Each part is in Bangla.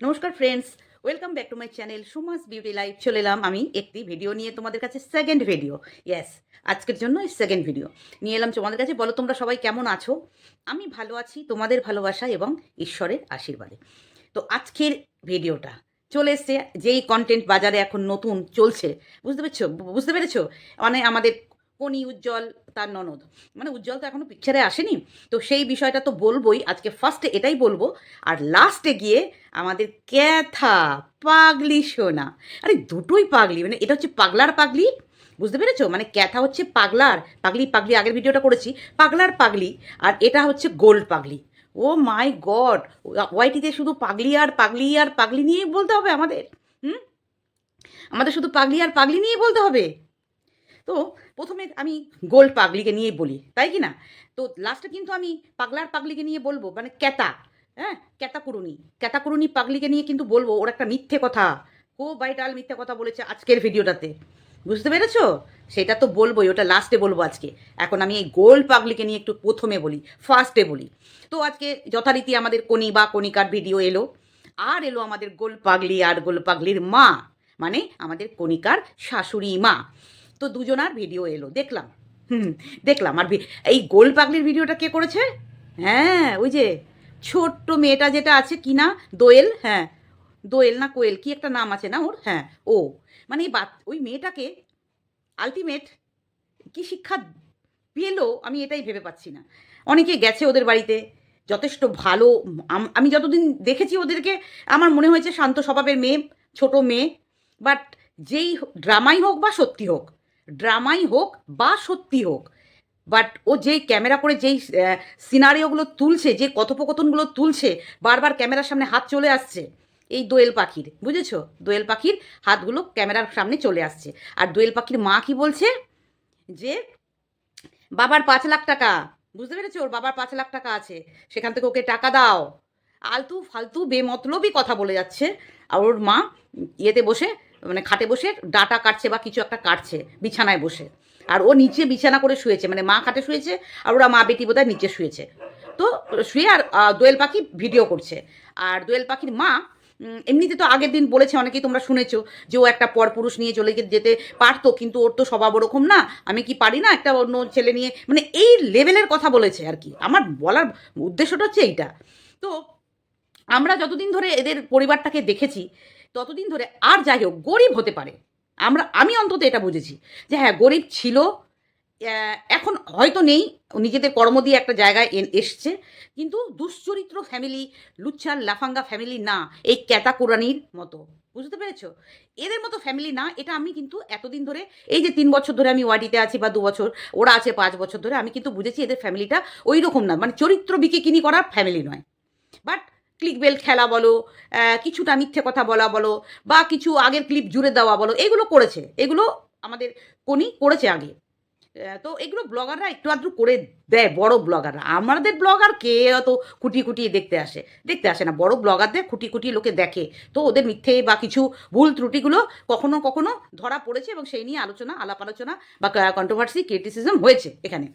নমস্কার friends welcome back to my channel Sumas beauty life চলে এলাম আমি একটি ভিডিও নিয়ে তোমাদের কাছে সেকেন্ড ভিডিও ইয়েস আজকের জন্য সেকেন্ড ভিডিও নিয়ে এলাম তোমাদের কাছে। বলো, তোমরা সবাই কেমন আছো? আমি ভালো আছি, তোমাদের ভালোবাসা এবং ঈশ্বরের আশীর্বাদে। তো আজকের ভিডিওটা চলে এসছে, যেই কন্টেন্ট বাজারে এখন নতুন চলছে, বুঝতে পেরেছ? বুঝতে পেরেছ? মানে আমাদের কোনি উজ্জ্বল, তার ননদ। মানে উজ্জ্বল তো এখনও পিকচারে আসেনি। তো সেই বিষয়টা তো বলবোই। আজকে ফার্স্টে এটাই বলব। আর লাস্টে গিয়ে আমাদের ক্যাথা, পাগলি সোনা। আরে দুটোই পাগলি। মানে এটা হচ্ছে পাগলার পাগলি। বুঝতে পেরেছ? মানে ক্যাথা হচ্ছে পাগলার পাগলি পাগলি। আগের ভিডিওটা করেছি। পাগলার পাগলি। আর এটা হচ্ছে গোল্ড পাগলি। Oh my god! ওয়াইটিতে শুধু পাগলি আর পাগলি আর পাগলি নিয়েই বলতে হবে আমাদের? হুম? আমাদের শুধু পাগলি আর পাগলি নিয়েই বলতে হবে? তো প্রথমে আমি গোল্ড পাগলিকে নিয়ে বলি, তাই কি না? তো লাস্টে কিন্তু আমি পাগলার পাগলিকে নিয়ে বলব মানে ক্যাতা হ্যাঁ? ক্যাতাকুরুনি ক্যাতাকুরুনি পাগলিকে নিয়ে কিন্তু বলব, ওর একটা মিথ্যে কথা, খুব বাইটাল মিথ্যে কথা বলেছে আজকের ভিডিওটাতে, বুঝতে পেরেছ? সেটা তো বলবোই, ওটা লাস্টে বলব আজকে। এখন আমি এই গোল্ড পাগলিকে নিয়ে একটু প্রথমে বলি ফার্স্টে বলি। তো আজকে যথারীতি আমাদের কনি বা কণিকার ভিডিও এলো, আর এলো আমাদের গোল পাগলি আর গোল পাগলির মা মানে আমাদের কণিকার শাশুড়ি মা। তো দুজনার ভিডিও এলো, দেখলাম। হুম, দেখলাম। আর এই গোল পাগলির ভিডিওটা কে করেছে? হ্যাঁ ওই যে ছোট্ট মেয়েটা যেটা আছে, কি না? দোয়েল হ্যাঁ। দোয়েল না কোয়েল, কি একটা নাম আছে না ওর? হ্যাঁ ও। মানে এই বাত ওই মেয়েটাকে আলটিমেট কি শিক্ষা পেল, আমি এটাই ভেবে পাচ্ছি না। অনেকে গেছে ওদের বাড়িতে, যথেষ্ট ভালো, আমি যতদিন দেখেছি ওদেরকে, আমার মনে হয়েছে শান্ত স্বভাবের মেয়ে, ছোট মেয়ে, বাট যেই ড্রামাই হোক বা সত্যি হোক ড্রামাই হোক বা সত্যি হোক। বাট ও যেই ক্যামেরা করে যেই সিনারিওগুলো তুলছে, যে কথোপকথনগুলো তুলছে, বারবার ক্যামেরার সামনে হাত চলে আসছে, এই দোয়েল পাখির, বুঝেছ? দোয়েল পাখির হাতগুলো ক্যামেরার সামনে চলে আসছে। আর দোয়েল পাখির মা কি বলছে? যে, বাবার পাঁচ লাখ টাকা। বুঝতে পেরেছ? ওর বাবার পাঁচ লাখ টাকা আছে, সেখান থেকে ওকে টাকা দাও। আলতু ফালতু বেমতলবই কথা বলে যাচ্ছে। আর ওর মা ইয়েতে বসে মানে খাটে বসে ডাটা কাটছে বা কিছু একটা কাটছে, বিছানায় বসে। আর ও নিচে বিছানা করে শুয়েছে মানে মা খাটে শুয়েছে আর ওরা মা বেটি বোধহয় নিচে শুয়েছে। তো শুয়ে আর দোয়েল পাখি ভিডিও করছে। আর দোয়েল পাখির মা এমনিতে তো আগের দিন বলেছে, অনেকেই তোমরা শুনেছো, যে ও একটা পরপুরুষ নিয়ে চলে যেতে পারতো, কিন্তু ওর তো স্বভাব ওরকম না। আমি কি পারি না একটা অন্য ছেলে নিয়ে? মানে এই লেভেলের কথা বলেছে আর কি। আমার বলার উদ্দেশ্যটা হচ্ছে এইটা। তো আমরা যতদিন ধরে এদের পরিবারটাকে দেখেছি ততদিন ধরে আর যাই হোক, গরিব হতে পারে। আমরা, আমি অন্তত এটা বুঝেছি যে হ্যাঁ গরিব ছিল এখন হয়তো নেই নিজেদের কর্ম দিয়ে একটা জায়গায় এসছে, কিন্তু দুশ্চরিত্র ফ্যামিলি লুচ্ছার, লাফাঙ্গা ফ্যামিলি না, এই ক্যাতাকুরানির মতো। বুঝতে পেরেছ? এদের মতো ফ্যামিলি না, এটা আমি কিন্তু এতদিন ধরে, এই যে তিন বছর ধরে আমি ওয়াডিতে আছি বা দু বছর, ওরা আছে পাঁচ বছর ধরে, আমি কিন্তু বুঝেছি এদের ফ্যামিলিটা ওই রকম না মানে চরিত্র বিকিকিনি করার ফ্যামিলি নয়। বাট ক্লিক বেল খেলা বলো কিছুটা মিথ্যে কথা বলা বলো, বা কিছু আগের ক্লিপ জুড়ে দেওয়া বলো, এগুলো করেছে। এগুলো আমাদের কোনি করেছে আগে। তো এগুলো ব্লগাররা একটু আধটু করে দেয়, বড় ব্লগাররা আমাদের ব্লগার কে অত খুঁটিয়ে খুঁটিয়ে দেখতে আসে? দেখতে আসে না। বড় ব্লগারদের খুঁটিয়ে খুঁটিয়ে লোকে দেখে। তো ওদের মিথ্যে বা কিছু ভুল ত্রুটিগুলো কখনো কখনো ধরা পড়েছে এবং সেই নিয়ে আলোচনা আলাপ আলোচনা বা কন্ট্রোভার্সি ক্রিটিসিজম হয়েছে এখানে।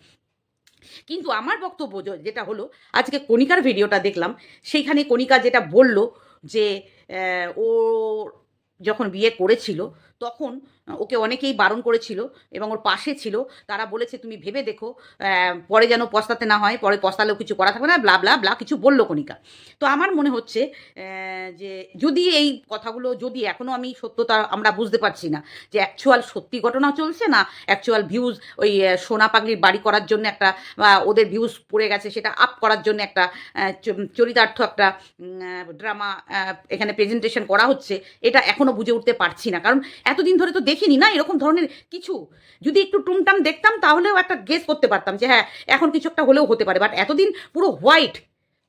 কিন্তু আমার বক্তব্য যেটা হলো, আজকে কণিকার ভিডিওটা দেখলাম, সেইখানে কণিকা যেটা বলল যে ও যখন বিয়ে করেছিল তখন ওকে অনেকেই বারণ করেছিল এবং ওর পাশে ছিল। তারা বলেছে, তুমি ভেবে দেখো পরে যেন পস্তাতে না হয়, পরে পস্তালেও কিছু করা থাকবে না, ব্লা ব্লা কিছু বলল কণিকা। তো আমার মনে হচ্ছে যে যদি এই কথাগুলো, যদি এখনও আমি সত্যতা আমরা বুঝতে পারছি না, যে অ্যাকচুয়াল সত্যি ঘটনা চলছে না অ্যাকচুয়াল ভিউজ ওই সোনা পাগলির বাড়ি করার জন্য একটা ওদের ভিউজ পড়ে গেছে, সেটা আপ করার জন্য একটা চরিতার্থ একটা ড্রামা এখানে প্রেজেন্টেশন করা হচ্ছে, এটা এখনও বুঝে উঠতে পারছি না। কারণ এতদিন ধরে তো দেখিনি না এরকম ধরনের কিছু। যদি একটু টুমটাম দেখতাম তাহলেও একটা গেস করতে পারতাম যে হ্যাঁ এখন কিছু একটা হলেও হতে পারে। বাট এতদিন পুরো হোয়াইট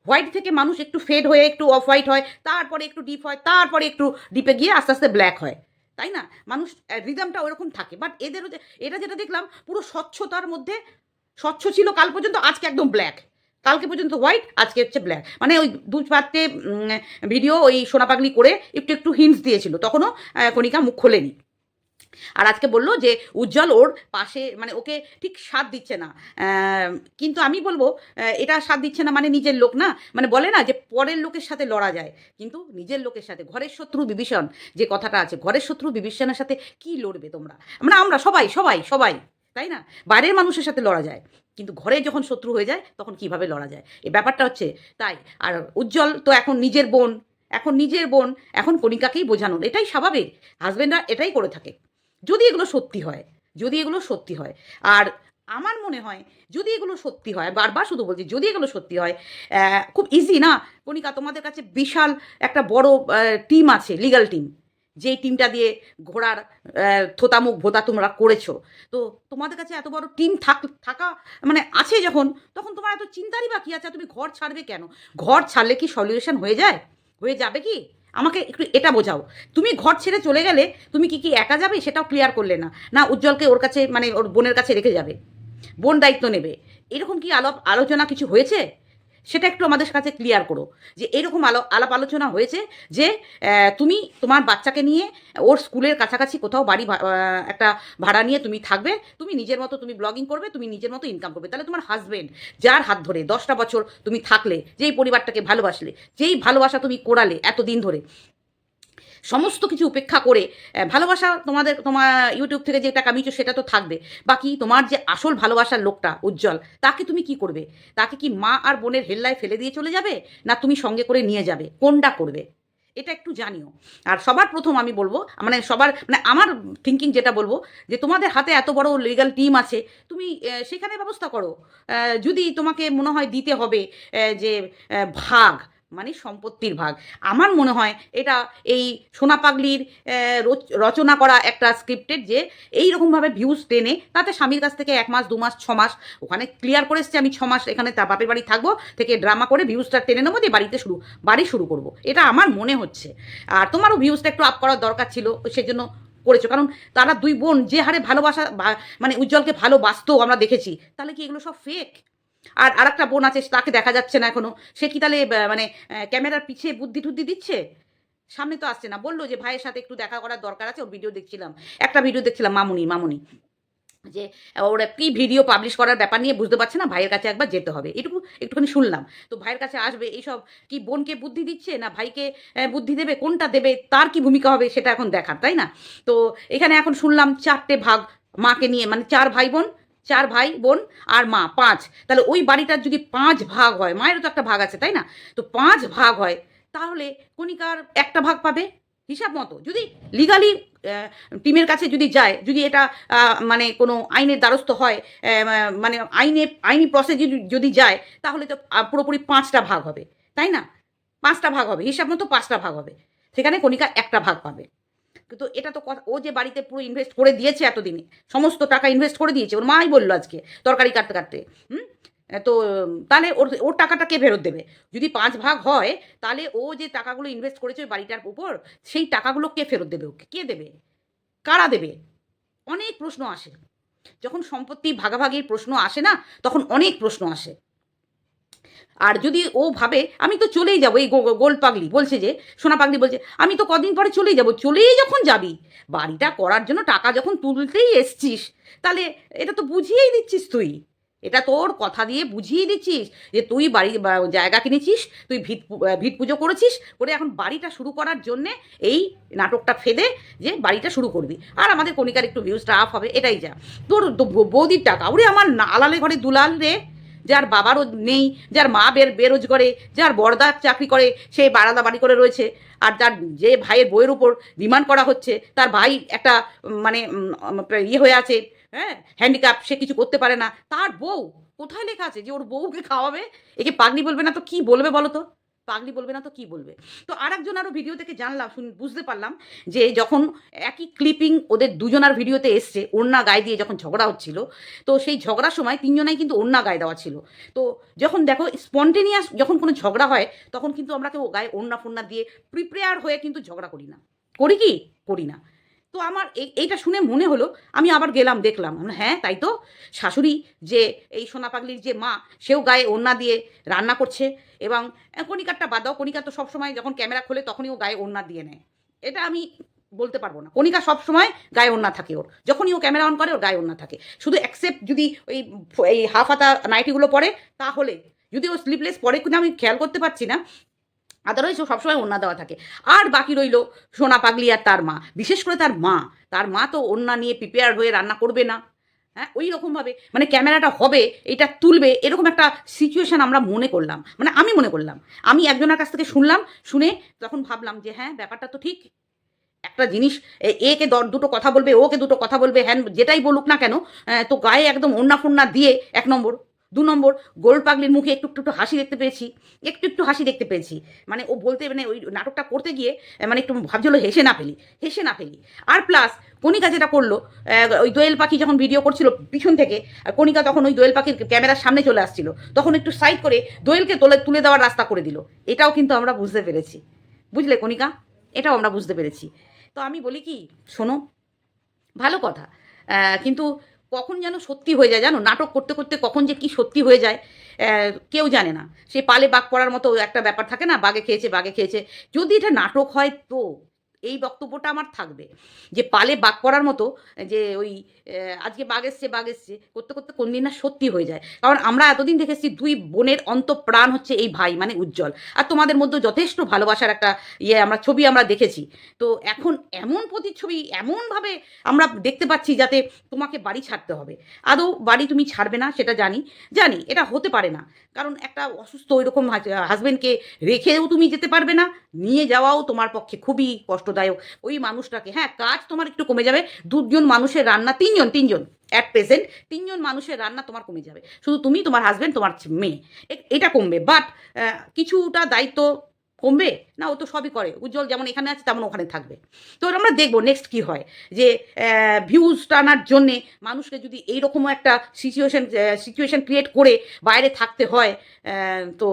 হোয়াইট থেকে মানুষ একটু ফেড হয়ে, একটু অফ হোয়াইট হয়, তারপরে একটু ডিপ হয়, তারপরে একটু ডিপে গিয়ে আস্তে আস্তে ব্ল্যাক হয়। তাই না? মানুষ রিদমটা ওরকম থাকে। বাট এদেরও যে এটা যেটা দেখলাম পুরো স্বচ্ছতার মধ্যে, স্বচ্ছ ছিল কাল পর্যন্ত, আজকে একদম ব্ল্যাক কালকে পর্যন্ত হোয়াইট আজকে হচ্ছে ব্ল্যাক মানে ওই দু চারটে ভিডিও ওই সোনা পাগলি করে একটু একটু হিন্টস দিয়েছিল। তখনও কণিকা মুখ খোলেনি। আর আজকে বলল যে, উজ্জ্বল ওর পাশে মানে ওকে ঠিক সাথ দিচ্ছে না। কিন্তু আমি বলব এটা সাথ দিচ্ছে না মানে নিজের লোক না। মানে বলে না যে, পরের লোকের সাথে লড়া যায়। কিন্তু নিজের লোকের সাথে, ঘরের শত্রু বিভীষণ যে কথাটা আছে, ঘরের শত্রু বিভীষণের সাথে কি লড়বে তোমরা? মানে আমরা সবাই সবাই সবাই, তাই না? বাইরের মানুষের সাথে লড়া যায়। কিন্তু ঘরে যখন শত্রু হয়ে যায়, তখন কীভাবে লড়া যায়? এই ব্যাপারটা হচ্ছে তাই, আর উজ্জ্বল তো এখন নিজের বোন, এখন নিজের বোন, এখন কণিকাকেই বোঝানোর, এটাই স্বাভাবিক। হাজবেন্ডরা এটাই করে থাকে। যদি এগুলো সত্যি হয়, যদি এগুলো সত্যি হয়, আর আমার মনে হয় যদি এগুলো সত্যি হয়, বারবার শুধু বলছি, যদি এগুলো সত্যি হয় খুব ইজি না? কণিকা, তোমাদের কাছে বিশাল একটা বড় টিম আছে লিগ্যাল টিম যেই টিমটা দিয়ে ঘোড়ার থোতামুখ, ভোতা তোমরা করেছ। তো তোমাদের কাছে এত বড় টিম থাক, থাকা মানে আছে যখন, তখন তোমার এত চিন্তারই বাকি আছে তুমি ঘর ছাড়বে কেন? ঘর ছাড়লে কি সলিউশন হয়ে যায়? হয়ে যাবে কি? আমাকে একটু এটা বোঝাও। তুমি ঘর ছেড়ে চলে গেলে তুমি কি কি একা যাবে? সেটাও ক্লিয়ার করলে না। না, উজ্জ্বলকে ওর কাছে মানে ওর বোনের কাছে রেখে যাবে। বোন দায়িত্ব নেবে। এরকম কি আলাপ আলোচনা কিছু হয়েছে? সেটা একটু আমাদের কাছে ক্লিয়ার করো। যে এরকম আলো আলাপ আলোচনা হয়েছে যে তুমি তোমার বাচ্চাকে নিয়ে ওর স্কুলের কাছাকাছি কোথাও বাড়ি একটা ভাড়া নিয়ে তুমি থাকবে, তুমি নিজের মতো তুমি ব্লগিং করবে, তুমি নিজের মতো ইনকাম করবে। তাহলে তোমার হাজব্যান্ড যার হাত ধরে দশটা বছর তুমি থাকলে, যেই পরিবারটাকে ভালোবাসলে, যেই ভালোবাসা তুমি করালে এতদিন ধরে সমস্ত কিছু উপেক্ষা করে ভালোবাসা তোমাদের, তোমার ইউটিউব থেকে যে যেটা কামিয়েছো সেটা তো থাকবে। বাকি তোমার যে আসল ভালোবাসার লোকটা, উজ্জ্বল, তাকে তুমি কি করবে? তাকে কি মা আর বোনের হেল্লায় ফেলে দিয়ে চলে যাবে? না তুমি সঙ্গে করে নিয়ে যাবে? কোনটা করবে? এটা একটু জানিও। আর সবার প্রথম আমি বলব মানে সবার মানে আমার থিঙ্কিং যেটা বলব, যে তোমাদের হাতে এত বড় লিগাল টিম আছে, তুমি সেখানে ব্যবস্থা করো। যদি তোমাকে মনে হয় দিতে হবে যে ভাগ মানে সম্পত্তির ভাগ। আমার মনে হয় এটা এই সোনা পাগলির রচ- রচনা করা একটা স্ক্রিপ্টেড যে এই রকমভাবে ভিউজ টেনে, তাতে স্বামীর কাছ থেকে এক মাস, দু মাস, ছ মাস, ওখানে ক্লিয়ার করে এসছে আমি ছ মাস এখানে তা বাপের বাড়ি থাকব, থেকে ড্রামা করে ভিউজটা টেনে নেব, দিয়ে বাড়িতে শুরু, বাড়ি শুরু করব। এটা আমার মনে হচ্ছে। আর তোমারও ভিউজটা একটু আপ করার দরকার ছিল, সেজন্য করেছ। কারণ তারা দুই বোন যে হারে ভালোবাসা মানে উজ্জ্বলকে ভালোবাসতো, আমরা দেখেছি, তাহলে কি এগুলো সব ফেক আর আরেকটা বোন আছে, তাকে দেখা যাচ্ছে না এখনও। সে কি তাহলে মানে ক্যামেরার পিছে বুদ্ধি টুদ্ধি দিচ্ছে? সামনে তো আসছে না। বলল যে, ভাইয়ের সাথে একটু দেখা করার দরকার আছে, ওর ভিডিও দেখছিলাম। একটা ভিডিও দেখছিলাম মামুনি মামুনি। যে, ওর কি ভিডিও পাবলিশ করার ব্যাপার নিয়ে বুঝতে পারছে না, ভাইয়ের কাছে একবার যেতে হবে। এটুকু, একটুখানি শুনলাম। তো ভাইয়ের কাছে আসবে, এইসব কি বোনকে বুদ্ধি দিচ্ছে না ভাইকে বুদ্ধি দেবে, কোনটা দেবে, তার কি ভূমিকা হবে সেটা এখন দেখার, তাই না? তো এখানে এখন শুনলাম চারটে ভাগ মাকে নিয়ে মানে চার ভাই বোন চার ভাই, বোন আর মা, পাঁচ। তাহলে ওই বাড়িটার যদি পাঁচ ভাগ হয়, মায়েরও তো একটা ভাগ আছে, তাই না? তো পাঁচ ভাগ হয়, তাহলে কণিকার একটা ভাগ পাবে? হিসাব মতো। যদি লিগালি টিমের কাছে যদি যায়, যদি এটা মানে কোনো আইনের দ্বারস্থ হয় মানে আইনে, আইনি প্রসেস যদি যায়, তাহলে তো পুরোপুরি পাঁচটা ভাগ হবে, তাই না? পাঁচটা ভাগ হবে, হিসাব মতো পাঁচটা ভাগ হবে। সেখানে কণিকা একটা ভাগ পাবে। কিন্তু এটা তো কথা, ও যে বাড়িতে পুরো ইনভেস্ট করে দিয়েছে এতদিনে, সমস্ত টাকা ইনভেস্ট করে দিয়েছে, ওর মাই বলল আজকে তরকারি কাটতে কাটতে, হুম? তো, তাহলে ওর ওর টাকাটা কে ফেরত দেবে? যদি পাঁচ ভাগ হয়, তাহলে ও যে টাকাগুলো ইনভেস্ট করেছে ওই বাড়িটার উপর, সেই টাকাগুলো কে ফেরত দেবে ওকে? কে দেবে? কারা দেবে? অনেক প্রশ্ন আসে। যখন সম্পত্তি ভাগাভাগির প্রশ্ন আসে না, তখন অনেক প্রশ্ন আসে। আর যদি ও ভাবে, আমি তো চলেই যাব, এই গোল পাগলি বলছে যে, সোনা পাগলি বলছে, আমি তো কদিন পরে চলেই যাব, চলেই যখন যাবি, বাড়িটা করার জন্য টাকা যখন তুলতেই এসছিস, তাহলে এটা তো বুঝিয়েই দিচ্ছিস তুই। এটা তোর কথা দিয়ে বুঝিয়ে দিচ্ছিস যে তুই বাড়ি জায়গা কিনেছিস, তুই ভিত ভিত পুজো করেছিস, করে এখন বাড়িটা শুরু করার জন্যে এই নাটকটা ফেদে যে বাড়িটা শুরু করবি। আর আমাদের কণিকার একটু ভিউজটা আপ হবে, এটাই যা। তোর বৌদির টাকা, ওরে আমার আলালে ঘরে দুলাল রে। যার বাবারও নেই, যার মা বের, বেরোজগারে, যার বড়দা চাকরি করে সেই বারাদা বাড়ি করে রয়েছে, আর যার যে ভাইয়ের বইয়ের উপর ডিমান্ড করা হচ্ছে, তার ভাই একটা মানে ইয়ে হয়ে আছে হ্যাঁ হ্যান্ডিক্যাপ সে কিছু করতে পারে না, তার বউ কোথায় লেখা আছে যে ওর বউকে খাওয়াবে? একে পাগনি বলবে না তো কি বলবে বলো তো? পাগলি বলবে না তো কি বলবে? তো আরেকজন আরও ভিডিও থেকে জানলাম, শুন- বুঝতে পারলাম যে যখন একই ক্লিপিং ওদের দুজনার ভিডিওতে এসছে, ওড়না গায়ে দিয়ে যখন ঝগড়া হচ্ছিল, তো সেই ঝগড়ার সময় তিনজনাই কিন্তু ওড়না গায়ে দেওয়া ছিল। তো যখন দেখো স্পন্টেনিয়াস যখন কোনো ঝগড়া হয়, তখন কিন্তু আমরা কেউ গায়ে ওড়না ফোড়না দিয়ে প্রিপেয়ার হয়ে কিন্তু ঝগড়া করি না। করি কি? করি না। তো আমার এই- এইটা শুনে মনে হলো, আমি আবার গেলাম, দেখলাম। হ্যাঁ তাই তো? শাশুড়ি যে এই সোনা পাগলির যে মা, সেও গায়ে ওড়না দিয়ে রান্না করছে এবং কণিকারটা বাদ দাও, কণিকা তো সবসময় যখন ক্যামেরা খোলে তখনই ও গায়ে ওড়না দিয়ে নেয়। এটা আমি বলতে পারব না। কণিকা সবসময় গায়ে ওন্না থাকে ওর। যখনই ও ক্যামেরা অন করে, ওর গায়ে ওন্না থাকে। শুধু অ্যাকসেপ্ট যদি ওই, এই হাফ হাতা নাইটিগুলো পরে, তাহলে। যদি ও স্লিপলেস পরে কিনা আমি খেয়াল করতে পারছি না আদারওয়াইজ ও সবসময় ওন্না দেওয়া থাকে। আর বাকি রইল সোনা পাগলি আর তার মা, বিশেষ করে তার মা। তার মা তো ওন্না নিয়ে প্রিপেয়ার হয়ে রান্না করবে না। হ্যাঁ ওই রকমভাবে মানে ক্যামেরাটা হবে, এটা তুলবে, এরকম একটা সিচুয়েশন আমরা মনে করলাম। মানে আমি মনে করলাম। আমি একজনের কাছ থেকে শুনলাম, শুনে তখন ভাবলাম যে হ্যাঁ ব্যাপারটা তো ঠিক। একটা জিনিস একে দ- দুটো কথা বলবে, ওকে দুটো কথা বলবে হ্যাঁ যেটাই বলুক না কেন তো গায়ে একদম ওন্না ফোন্না দিয়ে এক নম্বর দু নম্বর গোল পাগলির মুখে একটু একটু একটু হাসি দেখতে পেয়েছি। একটু একটু হাসি দেখতে পেয়েছি। মানে ও বলতে মানে ওই নাটকটা করতে গিয়ে মানে একটু ভাবছিল হেসে না ফেলি, হেসে না ফেলি। আর প্লাস কণিকা যেটা করল ওই দোয়েল পাখি যখন ভিডিও করছিল পিছন থেকে, আর কণিকা তখন ওই দোয়েল পাখির ক্যামেরার সামনে চলে আসছিল, তখন একটু সাইড করে দোয়েলকে তোলে, তুলে দেওয়ার রাস্তা করে দিল। এটাও কিন্তু আমরা বুঝতে পেরেছি। বুঝলে কণিকা? এটাও আমরা বুঝতে পেরেছি। তো আমি বলি কি, শোনো, ভালো কথা। কিন্তু কখন যেন সত্যি হয়ে যায় জানো? নাটক করতে করতে কখন যে কি সত্যি হয়ে যায় কেউ জানে না। সে পালে বাঘ পড়ার মতো একটা ব্যাপার থাকে না? বাঘে খেয়েছে বাঘে খেয়েছে। যদি এটা নাটক হয় তো এই বক্তব্যটা আমার থাকবে। যে পালে বাঘ পড়ার মতো, যে ওই আজকে বাঘ এসছে বাঘ এসছে, করতে করতে কোন দিন না সত্যি হয়ে যায়। কারণ আমরা এতদিন দেখেছি দুই বোনের অন্তঃপ্রাণ হচ্ছে এই ভাই মানে উজ্জ্বল। আর তোমাদের মধ্যে যথেষ্ট ভালোবাসার একটা ইয়ে আমরা, ছবি আমরা দেখেছি। তো এখন এমন প্রতিচ্ছবি, এমনভাবে আমরা দেখতে পাচ্ছি যাতে তোমাকে বাড়ি ছাড়তে হবে। আদৌ বাড়ি তুমি ছাড়বে না, সেটা জানি জানি, এটা হতে পারে না। কারণ একটা অসুস্থ ওইরকম হাজবেন্ডকে রেখেও তুমি যেতে পারবে না, নিয়ে যাওয়াও তোমার পক্ষে খুবই কষ্টদায়ক ওই মানুষটাকে। হ্যাঁ কাজ তোমার একটু কমে যাবে। দুজন মানুষের রান্না, তিনজন তিনজন অ্যাট প্রেজেন্ট তিনজন মানুষের রান্না তোমার কমে যাবে। শুধু তুমি, তোমার হাজবেন্ড তোমার মেয়ে। এটা কমবে। বাট কিছুটা দায়িত্ব কমবে? না, ও তো সবই করে। উজ্জ্বল যেমন এখানে আছে, তেমন ওখানে থাকবে। তো আমরা দেখব নেক্সট কি হয়? যে ভিউজ টানার জন্যে মানুষকে যদি এইরকমও একটা সিচুয়েশন সিচুয়েশন ক্রিয়েট করে বাইরে থাকতে হয় তো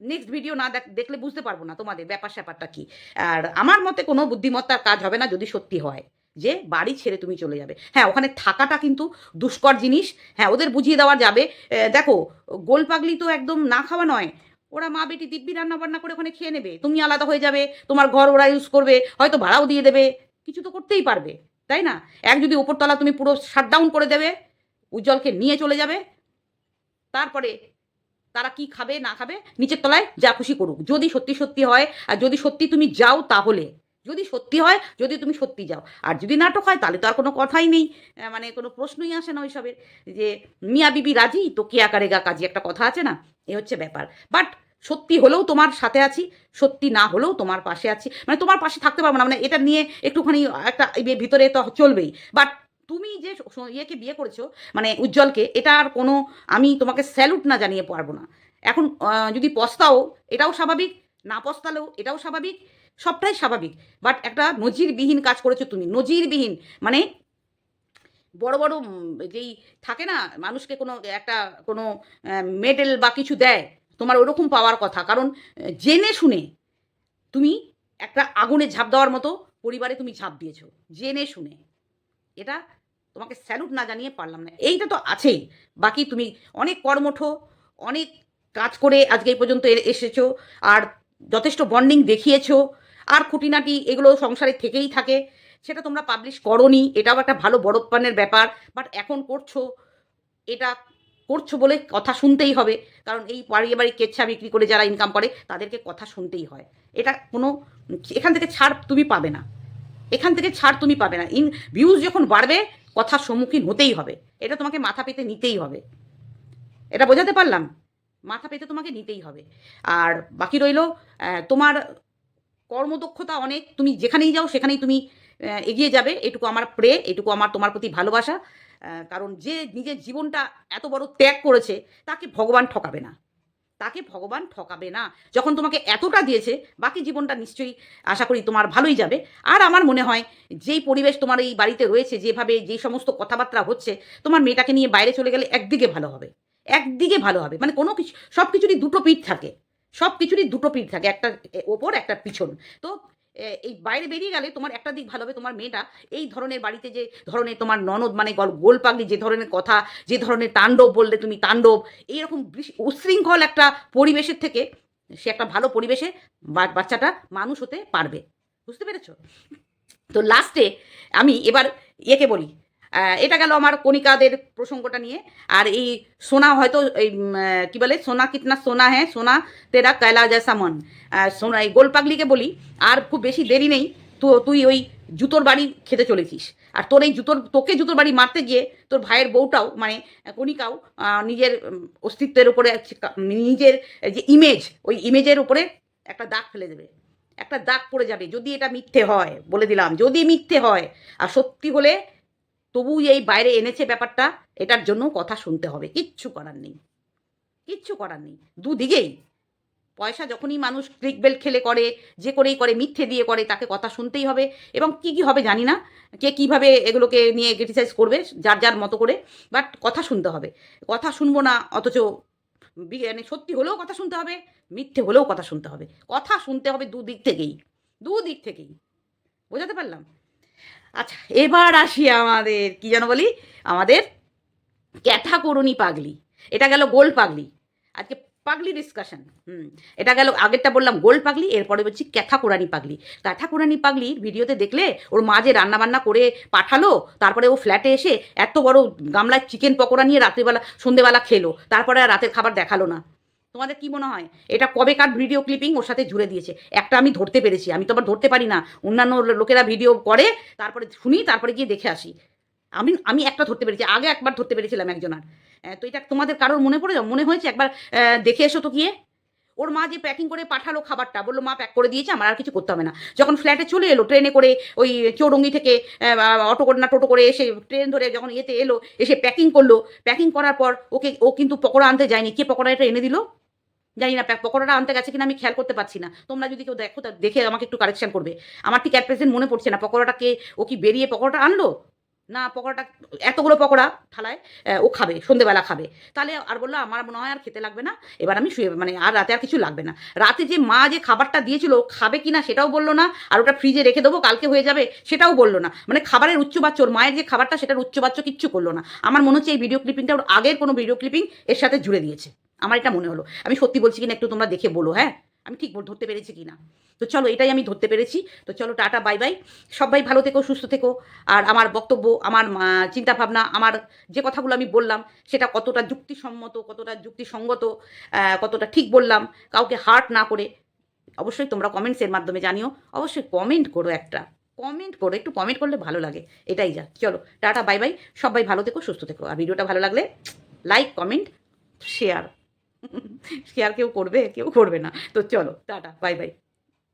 নেক্সট ভিডিও না দেখ- দেখলে বুঝতে পারব না তোমাদের ব্যাপার স্যাপারটা কি। আর আমার মতে কোনো বুদ্ধিমত্তার কাজ হবে না যদি সত্যি হয়, যে বাড়ি ছেড়ে তুমি চলে যাবে। হ্যাঁ ওখানে থাকাটা কিন্তু দুষ্কর জিনিস। হ্যাঁ ওদের বুঝিয়ে দেওয়া যাবে। দেখো, গোল পাগলি তো একদম না খাওয়া নয়। ওরা মা বেটি দিব্যি রান্না বান্না করে ওখানে খেয়ে নেবে। তুমি আলাদা হয়ে যাবে, তোমার ঘর ওরা ইউজ করবে, হয়তো ভাড়াও দিয়ে দেবে। কিছু তো করতেই পারবে, তাই না? এক যদি ওপরতলা তুমি পুরো শাটডাউন করে দেবে, উজ্জ্বলকে নিয়ে চলে যাবে। তারপরে তারা কি খাবে, না খাবে, নিচের তলায় যা খুশি করুক। যদি সত্যি সত্যি হয়, আর যদি সত্যি তুমি যাও তাহলে, যদি সত্যি হয়, যদি তুমি সত্যি যাও। আর যদি নাটক হয়, তাহলে তো আর কোনো কথাই নেই। মানে কোনো প্রশ্নই আসে না ওইসবের। যে মিয়া বিবি রাজি? তো কে আকারেগা কাজী? একটা কথা আছে না? এ হচ্ছে ব্যাপার। বাট সত্যি হলেও তোমার সাথে আছি, সত্যি না হলেও তোমার পাশে আছি। মানে তোমার পাশে থাকতে পারব না। মানে এটা নিয়ে একটুখানি একটা ইয়ে ভিতরে তো চলবেই। বাট তুমি যে ইয়েকে বিয়ে করেছ মানে উজ্জ্বলকে, এটা আর কোনো, আমি তোমাকে স্যালুট না জানিয়ে পারব না। এখন যদি পস্তাও, এটাও স্বাভাবিক, না পস্তালেও, এটাও স্বাভাবিক, সবটাই স্বাভাবিক। বাট একটা নজিরবিহীন কাজ করেছ তুমি, নজিরবিহীন মানে বড় বড় যেই থাকে না, মানুষকে কোনো, একটা কোনো মেডেল বা কিছু দেয়, তোমার ওরকম পাওয়ার কথা। কারণ, জেনে শুনে তুমি একটা আগুনে ঝাঁপ দেওয়ার মতো পরিবারে তুমি ঝাঁপ দিয়েছ, জেনে শুনে। এটা তোমাকে স্যালুট না জানিয়ে পারলাম না। এইটা তো আছেই। বাকি তুমি অনেক কর্মঠ অনেক কাজ করে আজকে এই পর্যন্ত এসেছ, আর যথেষ্ট বন্ডিং দেখিয়েছো, আর খুঁটিনাটি এগুলো সংসারে থেকেই থাকে। সেটা তোমরা পাবলিশ করনি, এটাও একটা ভালো বড়প্পানের ব্যাপার বাট এখন করছ, এটা করছ বলে কথা শুনতেই হবে, কারণ এই বাড়ি কেচ্ছা বিক্রি করে যারা ইনকাম করে, তাদেরকে কথা শুনতেই হয়। এটা কোনো, এখান থেকে ছাড় তুমি পাবে না। এখান থেকে ছাড় তুমি পাবে না। ইন ভিউজ যখন বাড়বে কথার সম্মুখীন হতেই হবে। এটা তোমাকে মাথা পেতে নিতেই হবে। এটা বোঝাতে পারলাম? মাথা পেতে তোমাকে নিতেই হবে। আর বাকি রইল তোমার কর্মদক্ষতা অনেক। তুমি যেখানেই যাও, সেখানেই তুমি এগিয়ে যাবে। এটুকু আমার প্রে, এটুকু আমার তোমার প্রতি ভালোবাসা। কারণ যে নিজের জীবনটা এত বড় ত্যাগ করেছে, তাকে ভগবান ঠকাবে না। তাকে ভগবান ঠকাবে না। যখন তোমাকে এতটা দিয়েছে, বাকি জীবনটা নিশ্চয়ই আশা করি তোমার ভালোই যাবে। আর আমার মনে হয়, যেই পরিবেশ তোমার এই বাড়িতে রয়েছে, যেভাবে যে সমস্ত কথাবার্তা হচ্ছে, তোমার মেয়েটাকে নিয়ে বাইরে চলে গেলে একদিকে ভালো হবে। একদিকে ভালো হবে। মানে কোনো কিছু সব কিছুরই দুটো পিঠ থাকে। সব কিছুরই দুটো পিঠ থাকে। একটা ওপর, একটা পিছন। তো এই বাইরে বেরিয়ে গেলে তোমার একটা দিক ভালো হবে তোমার মেয়েটা এই ধরনের বাড়িতে যে ধরনের তোমার ননদ মানে গল- গোল পাগলি যে ধরনের কথা যে ধরনের তাণ্ডব বললে তুমি তাণ্ডব এইরকম উচ্ছৃঙ্খল একটা পরিবেশের থেকে সে একটা ভালো পরিবেশে বাচ্চাটা মানুষ হতে পারবে। বুঝতে পেরেছ? তো লাস্টে আমি এবার একে বলি এটা গেল আমার কণিকাদের প্রসঙ্গটা নিয়ে আর এই সোনা হয়তো এই কী বলে? সোনা কিতনা সোনা হ্যাঁ সোনা তেরা কয়লা আহ, সোনা এই গোলপাগলিকে বলি, আর খুব বেশি দেরি নেই, তো তুই ওই জুতোর বাড়ি খেতে চলেছিস। আর তোর এই জুতোর, তোকে জুতোর বাড়ি মারতে গিয়ে তোর ভাইয়ের বউটাও মানে কণিকাও নিজের অস্তিত্বের উপরে নিজের যে ইমেজ ওই ইমেজের উপরে একটা দাগ ফেলে দেবে। একটা দাগ পড়ে যাবে, যদি এটা মিথ্যে হয়, বলে দিলাম, যদি মিথ্যে হয়, আর সত্যি হলে তবু এই বাইরে এনেছে ব্যাপারটা, এটার জন্য কথা শুনতে হবে, কিচ্ছু করার নেই। কিচ্ছু করার নেই। দুদিকেই পয়সা যখনই মানুষ ক্লিক বেল খেলে করে, যে করেই করে, মিথ্যে দিয়ে করে, তাকে কথা শুনতেই হবে। এবং কি কি হবে জানি না, কে কীভাবে এগুলোকে নিয়ে ক্রিটিসাইজ করবে, যার যার মতো করে বাট কথা শুনতে হবে। কথা শুনব না, অথচ মানে সত্যি হলেও কথা শুনতে হবে, মিথ্যে হলেও কথা শুনতে হবে। কথা শুনতে হবে দুদিক থেকেই দুদিক থেকেই। বোঝাতে পারলাম? আচ্ছা এবার আসি আমাদের, কি যেন বলি? আমাদের ক্যাথা করুনি পাগলি। এটা গেল গোল পাগলি। আজকে পাগলি ডিসকাশন হুম। এটা গেল, আগেরটা বললাম গোল পাগলি, এরপরে বলছি ক্যাথা কোরানি পাগলি। ক্যাথা কোরানি পাগলির ভিডিওতে দেখলে ওর মা যে রান্নাবান্না করে পাঠালো, তারপরে ও ফ্ল্যাটে এসে এত বড় গামলায় চিকেন পকোড়া নিয়ে রাত্রিবেলা, সন্ধেবেলা খেলো, তারপরে আর রাতের খাবার দেখাল না। তোমাদের কি মনে হয়? এটা কবেকার ভিডিও ক্লিপিং ওর সাথে জুড়ে দিয়েছে? একটা আমি ধরতে পেরেছি, আমি তো আবার ধরতে পারি না। অন্যান্য লোকেরা ভিডিও করে, তারপরে শুনি, তারপরে গিয়ে দেখে আসি। আমি আমি একটা ধরতে পেরেছি আগে একবার ধরতে পেরেছিলাম একজনার আহ, তো এটা তোমাদের কারোর মনে পড়ে মনে হয়েছে একবার দেখে এসো তো গিয়ে। ওর মা যে প্যাকিং করে পাঠালো খাবারটা বলল মা প্যাক করে দিয়েছে আমার আর কিছু করতে হবে না। যখন ফ্ল্যাটে চলে এলো ট্রেনে করে ওই চৌরঙ্গি থেকে অটো করে না টোটো করে এসে ট্রেন ধরে যখন ইয়েতে এলো এসে প্যাকিং করল। প্যাকিং করার পর ওকে ও কিন্তু পকোড়া আনতে যায়নি। কে পকোড়া এটা এনে দিল? জানি না পকোড়াটা আনতে গেছে কিনা আমি খেয়াল করতে পারছি না। তোমরা যদি কেউ দেখো দেখে আমাকে একটু কারেকশন করবে। আমার ঠিক অ্যাট প্রেজেন্ট মনে পড়ছে না পকোড়াটা কে ও কি বেরিয়ে পকোড়াটা আনলো? না, পকোড়াটা এতগুলো পকোড়া থালায় ও খাবে, সন্ধেবেলা খাবে। তাহলে আর বলল, আমার মনে হয় আর খেতে লাগবে না। এবার আমি শুয়ে মানে আর রাতে আর কিছু লাগবে না। রাতে যে মা যে খাবারটা দিয়েছিল খাবে কিনা সেটাও বলল না, আর ওটা ফ্রিজে রেখে দেবো, কালকে হয়ে যাবে সেটাও বলল না। মানে খাবারের উচ্চবাচ্য ওর মায়ের যে খাবারটা, সেটার উচ্চবাচ্য কিচ্ছু করল না। আমার মনে হচ্ছে এই ভিডিও ক্লিপিংটা ওর আগের কোনো ভিডিও ক্লিপিং এর সাথে জুড়ে দিয়েছে। আমার এটা মনে হলো। আমি সত্যি বলছি কিনা একটু তোমরা দেখে বলো হ্যাঁ? আমি ঠিক ধরতে পেরেছি কি না তো চলো এটাই আমি ধরতে পেরেছি। তো চলো টাটা, বাই বাই। সবাই ভালো থেকো, সুস্থ থেকো। আর আমার বক্তব্য, আমার চিন্তা ভাবনা আমার যে কথাগুলো আমি বললাম, সেটা কতটা যুক্তিসম্মত, কতটা যুক্তিসঙ্গত কতটা ঠিক বললাম, কাউকে হার্ট না করে, অবশ্যই তোমরা কমেন্টসের মাধ্যমে জানিও। অবশ্যই কমেন্ট করো একটা। কমেন্ট করো, একটু কমেন্ট করলে ভালো লাগে। এটাই যা। চলো, টাটা, বাই বাই। সবাই ভালো থেকো, সুস্থ থেকো। আর ভিডিওটা ভালো লাগলে লাইক কমেন্ট শেয়ার শেয়ার কেউ করবে? কেউ করবে না। তো চলো টাটা বাই বাই।